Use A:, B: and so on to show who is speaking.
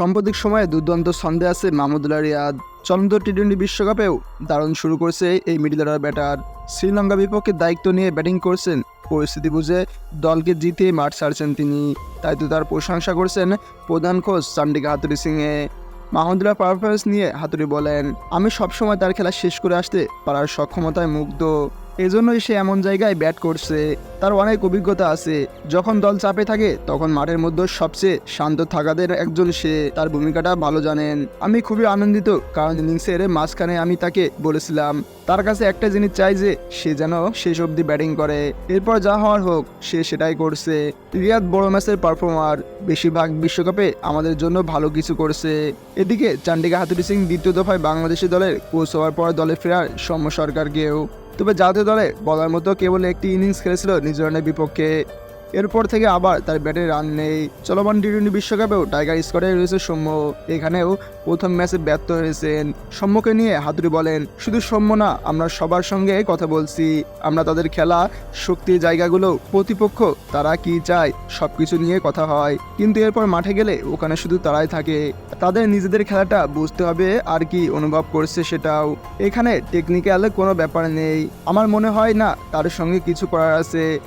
A: সাম্প্রতিক সময়ে দুর্দান্ত ছন্দে আছে মাহমুদুল্লাহ রিয়াদ। চলন্ত টি টোয়েন্টি বিশ্বকাপেও দারুণ শুরু করেছে এই মিডল অর্ডার ব্যাটার। শ্রীলঙ্কা বিপক্ষে দায়িত্ব নিয়ে ব্যাটিং করছেন। পরিস্থিতি বুঝে দলকে জিতে মাঠ ছাড়ছেন তিনি। তাই তো তার প্রশংসা করছেন প্রধান কোচ চান্ডিকা হাতুরি সিংয়ে মাহমুদুল্লাহ পারফরমেন্স নিয়ে হাতুরি বলেন, আমি সবসময় তার খেলা শেষ করে আসতে পারার সক্ষমতায় মুগ্ধ। এজন্যই সে এমন জায়গায় ব্যাট করছে। তার অনেক অভিজ্ঞতা আছে। যখন দল চাপে থাকে, তখন মাঠের মধ্যে সবচেয়ে শান্ত থাকাদের একজন সে। তার ভূমিকাটা ভালো জানেন। আমি খুবই আনন্দিত, কারণ ইনিংসের মাঝখানে আমি তাকে বলেছিলাম, তার কাছে একটা জিনিস চাই যে, সে যেন শেষ অবধি ব্যাটিং করে। এরপর যা হওয়ার হোক, সে সেটাই করছে। রিয়াদ বড় ম্যাচের পারফর্মার। বেশিরভাগ বিশ্বকাপে আমাদের জন্য ভালো কিছু করছে। এদিকে চান্ডিকা হাতুরি সিং দ্বিতীয় দফায় বাংলাদেশি দলের কোচ হওয়ার পর দলে ফেরার সৌম্য সরকারকেও। তবে জাতীয় দলে বলার মতো কেবল একটি ইনিংস খেলেছিল নিউজিল্যান্ডের বিপক্ষে। এরপর থেকে আবার তার ব্যাটে রান নেই। চলমান টি টোয়েন্টি বিশ্বকাপেও টাইগার স্কোয়াডে রয়েছে সৌম্য। এখানেও প্রথম ম্যাচে ব্যর্থ হয়েছেন। সৌম্যকে নিয়ে হাতুড়ি বলেন, শুধু সৌম্য না, আমরা সবার সঙ্গে কথা বলছি। আমরা তাদের খেলা, শক্তির জায়গাগুলো, প্রতিপক্ষ, তারা কি চায় সব কিছু নিয়ে কথা হয়। কিন্তু এরপর মাঠে গেলে ওখানে শুধু তারাই থাকে। তাদের নিজেদের খেলাটা বুঝতে হবে আর কি অনুভব করছে সেটাও। এখানে টেকনিক্যাল কোনো ব্যাপার নেই। আমার মনে হয় না তার সঙ্গে কিছু করার আছে।